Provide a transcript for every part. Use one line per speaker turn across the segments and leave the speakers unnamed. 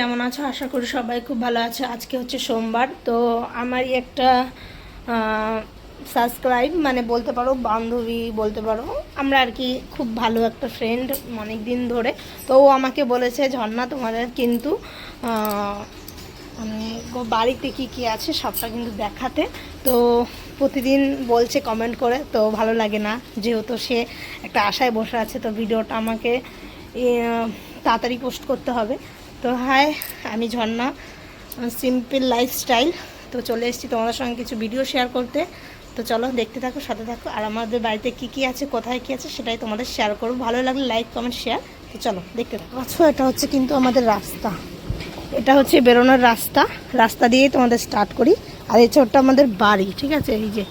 কেমন আছো? আশা করি সবাই খুব ভালো আছে। আজকে হচ্ছে সোমবার, তো আমারই একটা সাবস্ক্রাইব মানে বলতে পারো বান্ধবী বলতে পারো, আমরা আর কি খুব ভালো একটা ফ্রেন্ড অনেক দিন ধরে। তো ও আমাকে বলেছে, ঝর্ণা, তোমাদের কিন্তু মানে বাড়িতে কি কি আছে সবটা কিন্তু দেখাতে। তো প্রতিদিন বলছে কমেন্ট করে, তো ভালো লাগে না। যেহেতু সে একটা আশায় বসে আছে, তো ভিডিওটা আমাকে তাড়াতাড়ি পোস্ট করতে হবে। তো হাই, আমি ঝর্ণা সিম্পল লাইফস্টাইল তো চলে এসেছি তোমাদের সঙ্গে কিছু ভিডিও শেয়ার করতে। তো চলো দেখতে থাকো, সাথে থাকো। আর আমাদের বাড়িতে কি কি আছে, কোথায় কি আছে, সেটাই তোমাদের শেয়ার করব। ভালো লাগলে লাইক কমেন্ট শেয়ার তো চলো দেখতে থাকো। আচ্ছা এটা হচ্ছে কিন্তু আমাদের রাস্তা। এটা হচ্ছে বেরোনোর রাস্তা। রাস্তা দিয়েই তোমাদের স্টার্ট করি। আর এই ছোট্ট আমাদের বাড়ি, ঠিক আছে? এই যে,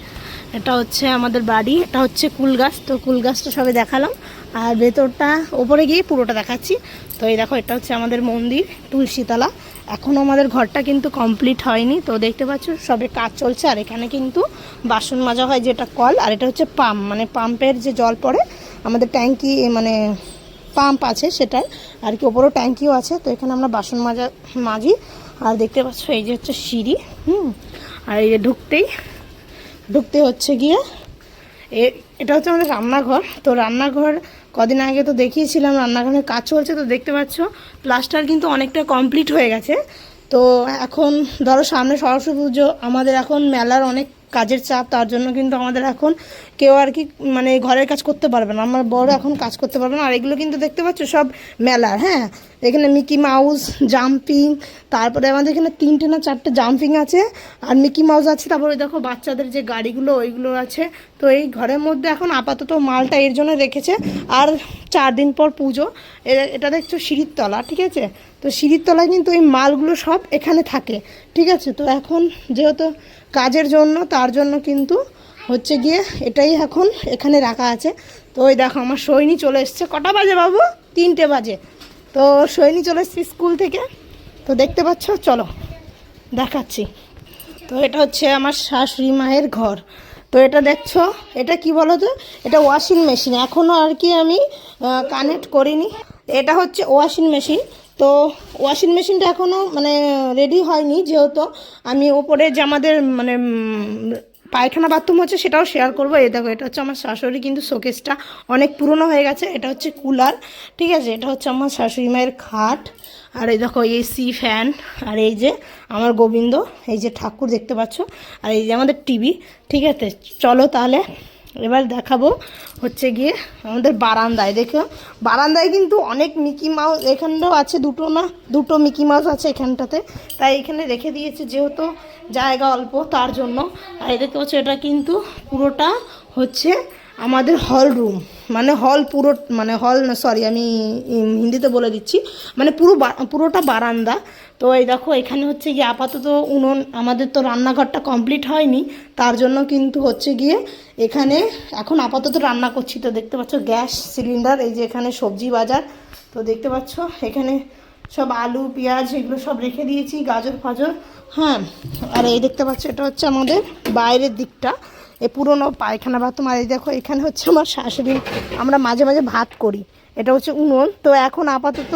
এটা হচ্ছে আমাদের বাড়ি। এটা হচ্ছে কুল গাছ। তো কুল গাছটা সবে দেখালাম। আর ভেতরটা, ওপরে গিয়ে পুরোটা দেখাচ্ছি। তো এই দেখো, এটা হচ্ছে আমাদের মন্দির, তুলসীতলা। এখনও আমাদের ঘরটা কিন্তু কমপ্লিট হয়নি। তো দেখতে পাচ্ছ, সবে কাজ চলছে। আর এখানে কিন্তু বাসন মাজা হয় যেটা কল, আর এটা হচ্ছে পাম্প। মানে পাম্পের যে জল পড়ে, আমাদের ট্যাঙ্কি মানে পাম্প আছে সেটার। আর কি ওপরেও ট্যাঙ্কিও আছে, তো এখানে আমরা বাসন মাজা, মাজি। আর দেখতে পাচ্ছ, এই যে হচ্ছে সিঁড়ি, হুম? আর এই যে ঢুকতেই, ঢুকতে হচ্ছে গিয়ে এটা হচ্ছে আমাদের রান্নাঘর। তো রান্নাঘর কদিন আগে তো দেখিয়েছিলাম রান্নাঘরের কাজ চলছে, তো দেখতে পাচ্ছ প্লাস্টার কিন্তু অনেকটা কমপ্লিট হয়ে গেছে। তো এখন ধরো সামনে সরস্বতী পুজো, আমাদের এখন মেলার অনেক কাজের চাপ, তার জন্য কিন্তু আমাদের এখন কেউ আর কি মানে ঘরের কাজ করতে পারবে না। আমার বড় এখন কাজ করতে পারবে না। আর এগুলো কিন্তু দেখতে পাচ্ছ সব মেলার হ্যাঁ? এখানে মিকি মাউস জাম্পিং তারপরে আমাদের এখানে তিনটে না চারটে জাম্পিং আছে। আর মিকি মাউস আছে, তারপরে দেখো বাচ্চাদের যে গাড়িগুলো, ওইগুলো আছে। তো এই ঘরের মধ্যে এখন আপাতত মালটা এর জন্য রেখেছে। আর চার দিন পর পুজো। এটা দেখছ সিঁড়ির তলা, ঠিক আছে? তো সিঁড়ির তলায় কিন্তু এই মালগুলো সব এখানে থাকে, ঠিক আছে? তো এখন যেহেতু কাজের জন্য, তার জন্য কিন্তু হচ্ছে গিয়ে এটাই এখন এখানে রাখা আছে। তো ওই দেখো, আমার সৈনি চলে এসছে। কটা বাজে বাবু? তিনটে বাজে। তো সৈনি চলে এসছে স্কুল থেকে। তো দেখতে পাচ্ছ? চলো, দেখাচ্ছি। তো এটা হচ্ছে আমার শাশুড়ি মায়ের ঘর। তো এটা দেখছ? এটা কি বলো তো এটা ওয়াশিং মেশিন এখনও আর কি আমি কানেক্ট করিনি। এটা হচ্ছে ওয়াশিং মেশিন তো ওয়াশিং মেশিনটা এখনও মানে রেডি হয়নি, যেহেতু আমি ওপরে যে আমাদের মানে পায়খানা বাথরুম হচ্ছে সেটাও শেয়ার করব। এই দেখো, এটা হচ্ছে আমার শাশুড়ি কিন্তু শোকেসটা অনেক পুরনো হয়ে গেছে। এটা হচ্ছে কুলার ঠিক আছে? এটা হচ্ছে আমার শাশুড়ি মায়ের খাট। আর এই দেখো এসি ফ্যান আর এই যে আমার গোবিন্দ, এই যে ঠাকুর দেখতে পাচ্ছ, আর এই যে আমাদের টিভি ঠিক আছে? চলো তাহলে। এবার দেখাবো হচ্ছে গিয়ে আমাদের বারান্দায়, দেখো। বারান্দায় কিন্তু অনেক মিকি মাউস, এখানটাও আছে দুটো না? দুটো মিকি মাউস আছে এখানটাতে। তাই এখানে রেখে দিয়েছে যেহেতু জায়গা অল্প, তার জন্য। আর দেখতে পাচ্ছ, এটা কিন্তু পুরোটা হচ্ছে আমাদের হল রুম মানে হল পুরো মানে হল সরি আমি হিন্দিতে বলে দিচ্ছি। মানে পুরো পুরোটা বারান্দা। তো এই দেখো, এখানে হচ্ছে গিয়ে আপাতত উনুন, আমাদের তো রান্নাঘরটা কমপ্লিট হয়নি। তার জন্য কিন্তু হচ্ছে গিয়ে এখানে এখন আপাতত রান্না করছি। তো দেখতে পাচ্ছ, গ্যাস সিলিন্ডার, এই যে এখানে সবজি বাজার। তো দেখতে পাচ্ছ, এখানে সব আলু, পেঁয়াজ, এগুলো সব রেখে দিয়েছি, গাজর, ফাজর। হ্যাঁ আর এই দেখতে পাচ্ছ, এটা হচ্ছে আমাদের বাইরের দিকটা। এ পুরোনো পায়খানা বাথরুম, আর এই দেখো এখানে হচ্ছে আমার শাশুড়ি, আমরা মাঝে মাঝে ভাত করি। এটা হচ্ছে উনুন। তো এখন আপাতত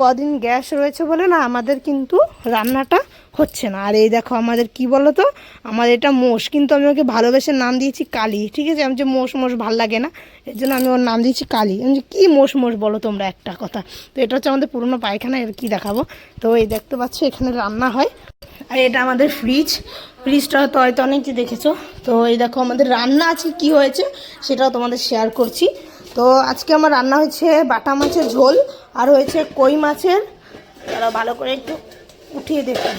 কদিন গ্যাস রয়েছে বলে না, আমাদের কিন্তু রান্নাটা হচ্ছে না। আর এই দেখো আমাদের কি বলো তো আমার এটা মোষ, কিন্তু আমি ওকে ভালোবেসে নাম দিয়েছি কালী, ঠিক আছে? আমি যে মোষ মোষ ভালো লাগে না, এর জন্য আমি ওর নাম দিয়েছি কালী। আমি যে কী মোষ মোষ বলো তোমরা একটা কথা। তো এটা হচ্ছে আমাদের পুরোনো পায়খানা, এর কী দেখাবো? তো এই দেখতে পাচ্ছ, এখানে রান্না হয়। আর এটা আমাদের ফ্রিজ ফ্রিজটা হয়তো হয়তো অনেকে দেখেছ। তো এই দেখো আমাদের রান্না আছে, কি হয়েছে সেটাও তোমাদের শেয়ার করছি। তো আজকে আমার রান্না হয়েছে বাটা মাছের ঝোল আর হয়েছে কই মাছের। তারা ভালো করে একটু উঠিয়ে দেখুন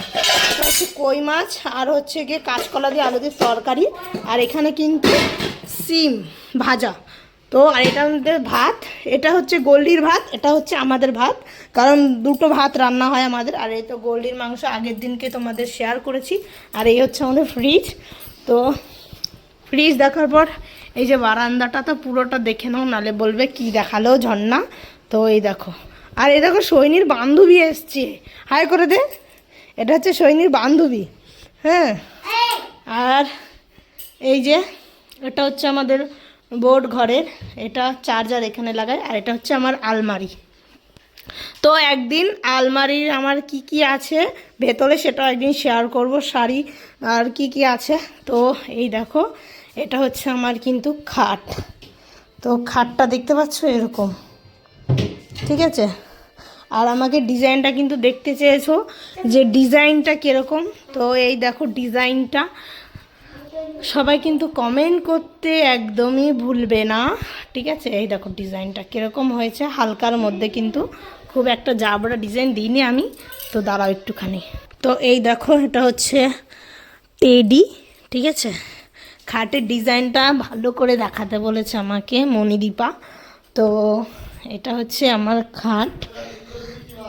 হচ্ছে কই মাছ আর হচ্ছে গিয়ে কাঁচকলা দিয়ে আলু দিয়ে তরকারি। আর এখানে কিন্তু সিম ভাজা। তো আর এটা আমাদের ভাত এটা হচ্ছে গোল্ডির ভাত এটা হচ্ছে আমাদের ভাত। কারণ দুটো ভাত রান্না হয় আমাদের আর এই তো গোল্ডির মাংস আগের দিনকে তোমাদের শেয়ার করেছি আর এই হচ্ছে আমাদের ফ্রিজ তো ফ্রিজ দেখার পর এই যে বারান্দাটা তো পুরোটা দেখে নাও নালে বলবে কি দেখাল ঝর্ণা। তো এই দেখো আর এই দেখো সৈনির বান্ধবী এসছে। হাই করে দে এটা হচ্ছে সৈনির বান্ধবী হ্যাঁ। আর এই যে এটা হচ্ছে আমাদের বোর্ড ঘরের, এটা চার্জার এখানে লাগায় আর এটা হচ্ছে আমার আলমারি। তো একদিন আলমারির আমার কি কি আছে, ভেতরে সেটা একদিন শেয়ার করব, শাড়ি আর কি কি আছে। তো এই দেখো, এটা হচ্ছে আমার কিন্তু খাট। তো খাটটা দেখতে পাচ্ছ এরকম, ঠিক আছে? আর আমাকে ডিজাইনটা কিন্তু দেখতে চেয়েছো যে ডিজাইনটা কীরকম। তো এই দেখো ডিজাইনটা সবাই কিন্তু কমেন্ট করতে একদমই ভুলবে না, ঠিক আছে? এই দেখো ডিজাইনটা কীরকম হয়েছে, হালকার মধ্যে কিন্তু খুব একটা জাবড়া ডিজাইন দিইনি আমি, তো দাঁড়াও একটুখানি। তো এই দেখো, এটা হচ্ছে টেডি ঠিক আছে? খাটের ডিজাইনটা ভালো করে দেখাতে বলেছে আমাকে মণিদীপা। তো এটা হচ্ছে আমার খাট।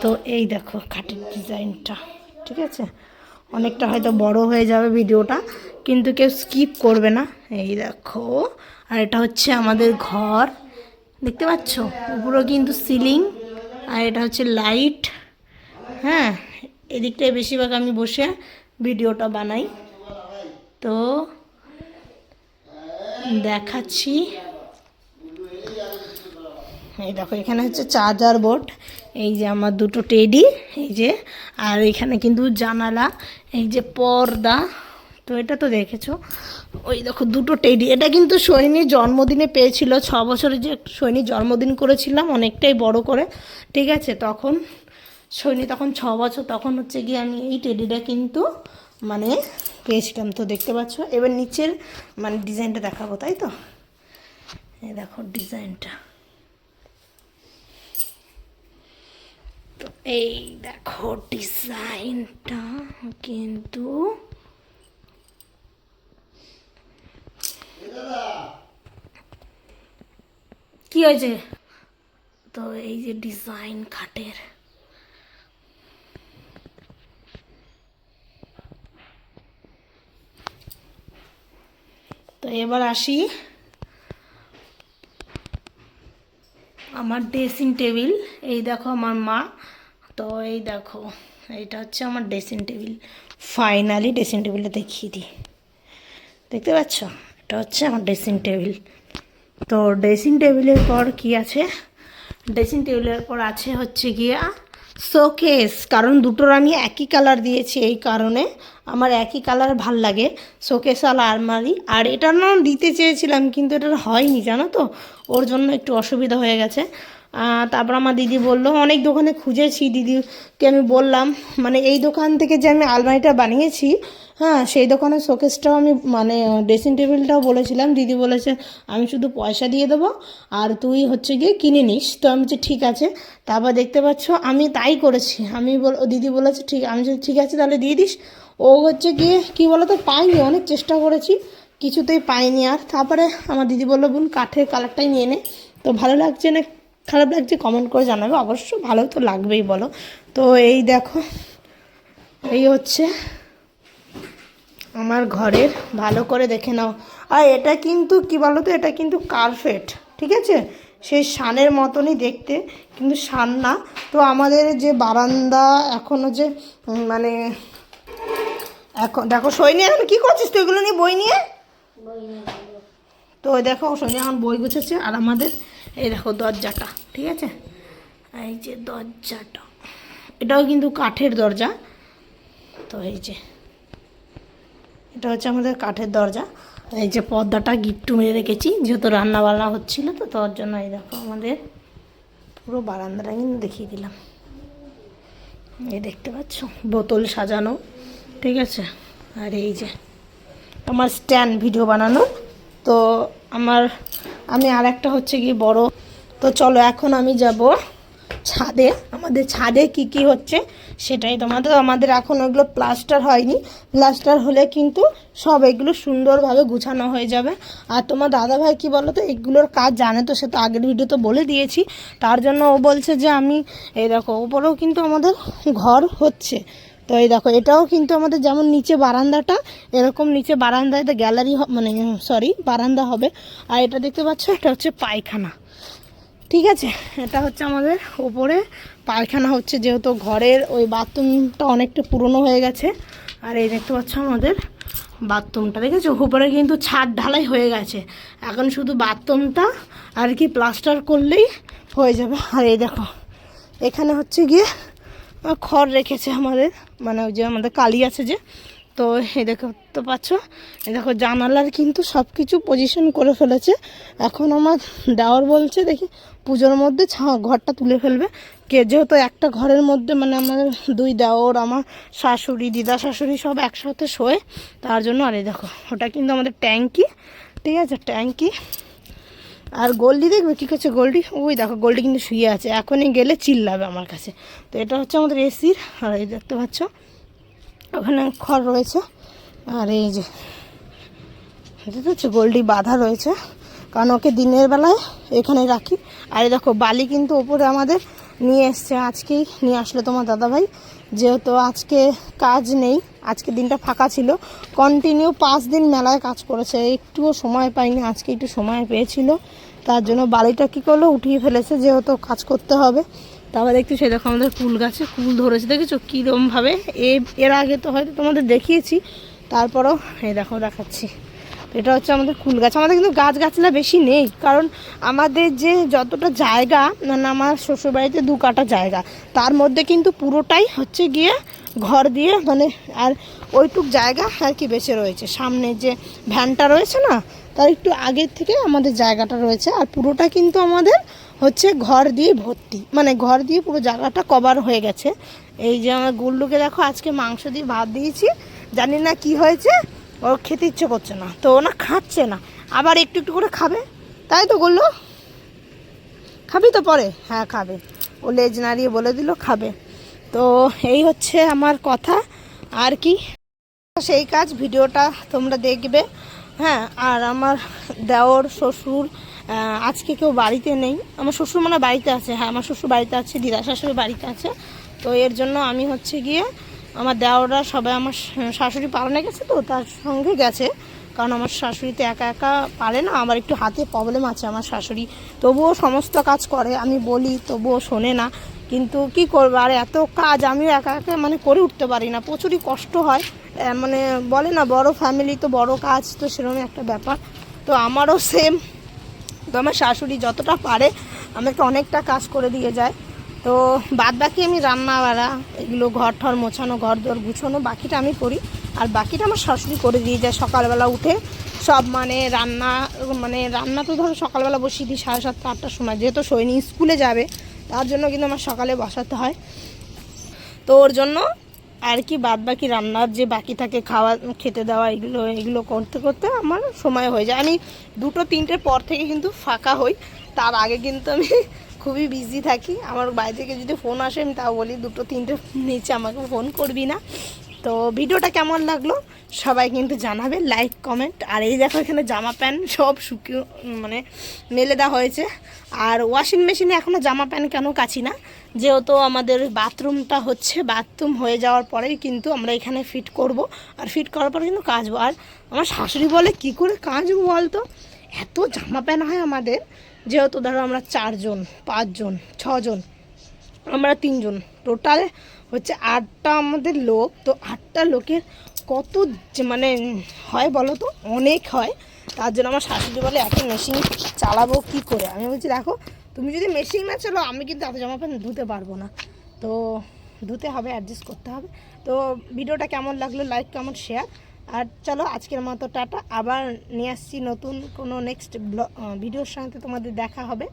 তো এই দেখো খাটের ডিজাইনটা ঠিক আছে? অনেকটা হয়তো বড় হয়ে যাবে ভিডিওটা, কিন্তু কেউ স্কিপ করবে না। এই দেখো, আর এটা হচ্ছে আমাদের ঘর, দেখতে পাচ্ছ? উপরে কিন্তু সিলিং আর এটা হচ্ছে লাইট হ্যাঁ এদিকটায় বেশিরভাগ আমি বসে ভিডিওটা বানাই। তো দেখাচ্ছি। এই দেখো, এখানে হচ্ছে চার্জার বোর্ড, এই যে আমার দুটো টেডি, এই যে, আর এখানে কিন্তু জানালা, এই যে পর্দা, তো এটা তো দেখেছ? ওই দেখো, দুটো টেডি, এটা কিন্তু সৈনির জন্মদিনে পেয়েছিল, ছ বছরে যে সৈনির জন্মদিন করেছিলাম, অনেকটাই বড় করে, ঠিক আছে? তখন সৈনী তখন ছ বছর, তখন হচ্ছে গিয়ে আমি এই টেডিটা কিন্তু মানে পেয়েছিলাম, তো দেখতে পাচ্ছ? এবার নিচের মানে ডিজাইনটা দেখাবো, তাই তো? এই দেখো, ডিজাইনটা। এই দেখো ডিজাইনটা কিন্তু কি হয়েছে? তো এই যে ডিজাইন খাটের। তো এবার আসি আমার ড্রেসিং টেবিল। এই দেখো আমার মা তো এই দেখো, এইটা হচ্ছে আমার ড্রেসিং টেবিল ফাইনালি ড্রেসিং টেবিলটা দেখিয়ে দিই। দেখতে পাচ্ছ? এটা হচ্ছে আমার ড্রেসিং টেবিল তো ড্রেসিং টেবিলের পর কি আছে? ড্রেসিং টেবিলের পর আছে হচ্ছে গিয়া শোকেস কারণ দুটোর আমি একই কালার দিয়েছি এই কারণে আমার একই কালার ভালো লাগে। শোকেস আর আলমারি। আর এটা না দিতে চেয়েছিলাম, কিন্তু এটা হয়নি, জানো তো? ওর জন্য একটু অসুবিধা হয়ে গেছে। তারপর আমার দিদি বলল, অনেক দোকানে খুঁজেছি দিদিকে আমি বললাম মানে এই দোকান থেকে যে আমি আলমারিটা বানিয়েছি হ্যাঁ সেই দোকানের শোকেসটাও আমি মানে ড্রেসিং টেবিলটাও বলেছিলাম। দিদি বলেছে, আমি শুধু পয়সা দিয়ে দেবো, আর তুই হচ্ছে গিয়ে কিনে নিস। তো আমি বলছি, ঠিক আছে। তারপর দেখতে পাচ্ছ, আমি তাই করেছি। আমি বল, দিদি বলেছে, ঠিক, আমি ঠিক আছে, তাহলে দিয়ে দিস। ও হচ্ছে গিয়ে, কী বলো তো পাইনি, অনেক চেষ্টা করেছি, কিছুতেই পাইনি আর। তারপরে আমার দিদি বলল, বোন, কাঠের কালারটাই নিয়ে নে। তো ভালো লাগছে না খারাপ লাগছে কমেন্ট করে জানাবে। অবশ্য ভালো তো লাগবেই বলো। তো এই দেখো এই হচ্ছে আমার ঘরের ভালো করে দেখে নাও। আর এটা কিন্তু কি বলো তো এটা কিন্তু কার্পেট ঠিক আছে? সেই শানের মতনই দেখতে কিন্তু শান না। তো আমাদের যে বারান্দা এখনও যে মানে এখন দেখো সৈনী এখন কী করছিস তুই? এগুলো নিয়ে বই নিয়ে? তো দেখো সৈনী এখন বই গুছেছে আর আমাদের এই দেখো দরজাটা, ঠিক আছে? এই যে দরজাটা। এটাও কিন্তু কাঠের দরজা। তো এই যে, এটা হচ্ছে আমাদের কাঠের দরজা। এই যে পর্দাটা গিট্টু মেরে রেখেছি, যেহেতু রান্না বান্না হচ্ছিল তো তার জন্য এই দেখো আমাদের পুরো বারান্দাটা কিন্তু দেখিয়ে দিলাম। এই দেখতে পাচ্ছ, বোতল সাজানো, ঠিক আছে? আর এই যে, আমার স্ট্যান্ড ভিডিও বানানো। তো আমার আমি আর একটা হচ্ছে কি বড়। তো চলো, এখন আমি যাব ছাদে। আমাদের ছাদে কি কি হচ্ছে সেটাই তোমাদের আমাদের এখন ওগুলো প্লাস্টার হয়নি। প্লাস্টার হলে কিন্তু সব এগুলো সুন্দরভাবে গুছানো হয়ে যাবে। আর তোমার দাদাভাই কি বলো তো এগুলোর কাজ জানে তো, সে তো আগের ভিডিও তো বলে দিয়েছি। তার জন্য ও বলছে যে আমি, এই দেখো, ওপরেও কিন্তু আমাদের ঘর হচ্ছে। তো এই দেখো, এটাও কিন্তু আমাদের যেমন নিচে বারান্দাটা, এরকম নিচে বারান্দায় তো গ্যালারি মানে সরি বারান্দা হবে। আর এটা দেখতে পাচ্ছ, এটা হচ্ছে পায়খানা। ঠিক আছে? এটা হচ্ছে আমাদের ওপরে। পায়খানা হচ্ছে যেহেতু ঘরের, ওই বাথরুমটা অনেকটা পুরনো হয়ে গেছে। আর এই দেখতে পাচ্ছ আমাদের বাথরুমটা। দেখেছ? উপরে কিন্তু ছাদ ঢালাই হয়ে গেছে। এখন শুধু বাথরুমটা আর কি প্লাস্টার করলেই হয়ে যাবে। আর এই দেখো, এখানে হচ্ছে গিয়ে খড় রেখেছে আমাদের মানে ওই যে আমাদের কালি আছে যে, তো এই দেখো, তো পাচ্ছ? এ দেখো, জানালার কিন্তু সব কিছু পজিশন করে ফেলেছে। এখন আমার দেওয়ার বলছে, দেখি পুজোর মধ্যে ঘরটা তুলে ফেলবে। কে, যেহেতু একটা ঘরের মধ্যে মানে আমাদের দুই দেওর, আমার শাশুড়ি, দিদা শাশুড়ি সব একসাথে শোয়, তার জন্য আরে দেখো, ওটা কিন্তু আমাদের ট্যাঙ্কি, ঠিক আছে? ট্যাঙ্কি। আর গোল্ডি দেখবে? কী করছে গোল্ডি ওই দেখো গোল্ডি কিন্তু শুয়ে আছে। এখনই গেলে চিল্লাবে আমার কাছে। তো এটা হচ্ছে আমাদের এসির আর এই দেখতে পাচ্ছ, ওখানে খড় রয়েছে। আর এই যে দেখতে পাচ্ছ গোল্ডি বাঁধা রয়েছে। কারণ ওকে দিনের বেলায় এখানে রাখি। আর দেখো, বালি কিন্তু ওপরে আমাদের নিয়ে এসছে আজকেই। নিয়ে আসলো তোমার দাদাভাই। যেহেতু আজকে কাজ নেই, আজকে দিনটা ফাঁকা ছিল। কন্টিনিউ পাঁচ দিন মেলায় কাজ করেছে। একটুও সময় পাইনি, আজকে একটু সময় পেয়েছিল। তার জন্য বালিটা কী করল? উঠিয়ে ফেলেছে, যেহেতু কাজ করতে হবে। তারপর দেখতে সেই দেখো আমাদের কুল গাছে কুল ধরেছে, দেখেছ? কীরমভাবে এ, এর আগে তো হয়তো তোমাদের দেখিয়েছি। তারপরও এই দেখো দেখাচ্ছি। এটা হচ্ছে আমাদের কুল গাছ। আমাদের কিন্তু গাছ গাছলা বেশি নেই, কারণ আমাদের যে যতটা জায়গা মানে আমার শ্বশুরবাড়িতে দু কাটা জায়গা, তার মধ্যে কিন্তু পুরোটাই হচ্ছে গিয়ে ঘর দিয়ে মানে আর ওইটুক জায়গা আর কি বেঁচে রয়েছে। সামনে যে ভ্যানটা রয়েছে না তার একটু আগের থেকে আমাদের জায়গাটা রয়েছে আর পুরোটা কিন্তু আমাদের হচ্ছে ঘর দিয়ে ভর্তি। মানে ঘর দিয়ে পুরো জায়গাটা কভার হয়ে গেছে। এই যে আমার গুল্লুকে দেখো, আজকে মাংস দিয়ে ভাত দিয়েছি। জানি না কি হয়েছে, ও খেতে ইচ্ছে করছে না, তো ও না খাচ্ছে না। আবার একটু একটু করে খাবে। তাই তো বলল খাবি তো পরে? হ্যাঁ খাবে। ও লেজ নাড়িয়ে বলে দিল, খাবে। তো এই হচ্ছে আমার কথা। আর কি? সেই কাজ, ভিডিওটা তোমরা দেখবে। হ্যাঁ আর আমার দেওর শ্বশুর আজকে কেউ বাড়িতে নেই। আমার শ্বশুর মানে বাড়িতে আছে হ্যাঁ আমার শ্বশুর বাড়িতে আছে, দিদা শাশুড়ি বাড়িতে আছে। তো এর জন্য আমি হচ্ছে গিয়ে আমার দেওররা সবাই আমার শাশুড়ি পালনে গেছে তো, তার সঙ্গে গেছে। কারণ আমার শাশুড়ি তো একা একা পারে না, আমার একটু হাতে প্রবলেম আছে আমার শাশুড়ি। তবুও সমস্ত কাজ করে, আমি বলি, তবুও শোনে না। কিন্তু কি করব? আর এত কাজ, আমিও একা একা মানে করে উঠতে পারি না। প্রচুরই কষ্ট হয়। মানে বলে না, বড় ফ্যামিলি তো বড় কাজ, তো সেরকম একটা ব্যাপার। তো আমারও সেম তো আমার শাশুড়ি যতটা পারে, আমাকে অনেকটা কাজ করে দিয়ে যায়। তো বাদ বাকি আমি রান্না বাড়া এগুলো ঘর ঠর মোছানো ঘর দর গুছানো, বাকিটা আমি করি। আর বাকিটা আমার শাশুড়ি করে দিয়ে যায় সকালবেলা উঠে। সব মানে রান্না মানে রান্না তো ধরো সকালবেলা বসিয়ে দিই সাড়ে সাতটা, আটটার সময়। যেহেতু সৈনিক স্কুলে যাবে। তার জন্য কিন্তু আমার সকালে বসাতে হয়। তো ওর জন্য আর কি বাদ বাকি রান্নার যে বাকি থাকে, খাওয়া, খেতে দেওয়া, এগুলো এগুলো করতে করতে আমার সময় হয়ে যায়। আমি দুটো, তিনটের পর থেকে কিন্তু ফাঁকা হই। তার আগে কিন্তু আমি খুবই বিজি থাকি। আমার বাড়ি থেকে যদি ফোন আসে, আমি তাও বলি, দুটো তিনটে নিচে আমাকে ফোন করবি না। তো ভিডিওটা কেমন লাগল? সবাই কিন্তু জানাবে লাইক কমেন্ট আর এই দেখো এখানে জামা প্যান্ট সব শুকিয়ে মানে মেলে দেওয়া হয়েছে। আর ওয়াশিং মেশিনে এখনও জামা প্যান্ট কেন কাচি না? যেহেতু আমাদের বাথরুমটা হচ্ছে, বাথরুম হয়ে যাওয়ার পরেই কিন্তু আমরা এখানে ফিট করব, আর ফিট করার পরে কিন্তু কাচবো। আর আমার শাশুড়ি বলে, কি করে কাচবো বলতো? এত জামা প্যান্ট হয় আমাদের, যেহেতু ধরো আমরা চারজন, পাঁচজন, ছজন, আমরা তিনজন। টোটাল হচ্ছে আটটা আমাদের লোক, তো আটটা লোকের কত মানে হয় বলো তো? অনেক হয়। তার জন্য আমার শাশুড়ি বলে, এত মেশিন চালাবো কি করে? আমি বলছি, দেখো, তুমি যদি মেশিন না চালো আমি কিন্তু এত জামা প্যান্ট ধুতে পারব না। তো ধুতে হবে অ্যাডজাস্ট করতে হবে। তো ভিডিওটা কেমন লাগল লাইক কেমন শেয়ার আর চলো, আজকের মতো টাটা। আবার নিয়ে আসছি নতুন কোনো নেক্সট ভিডিওর সঙ্গে তোমাদের দেখা হবে।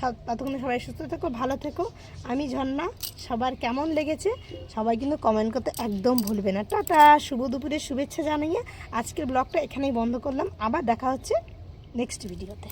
ততক্ষণে সবাই সুস্থ থেকো, ভালো থেকো। আমি ঝর্ণা, সবার কেমন লেগেছে সবাই কিন্তু কমেন্ট করতে একদম ভুলবে না। টাটা, শুভ দুপুরের শুভেচ্ছা জানিয়ে আজকের ব্লগটা এখানেই বন্ধ করলাম। আবার দেখা হচ্ছে নেক্সট ভিডিওতে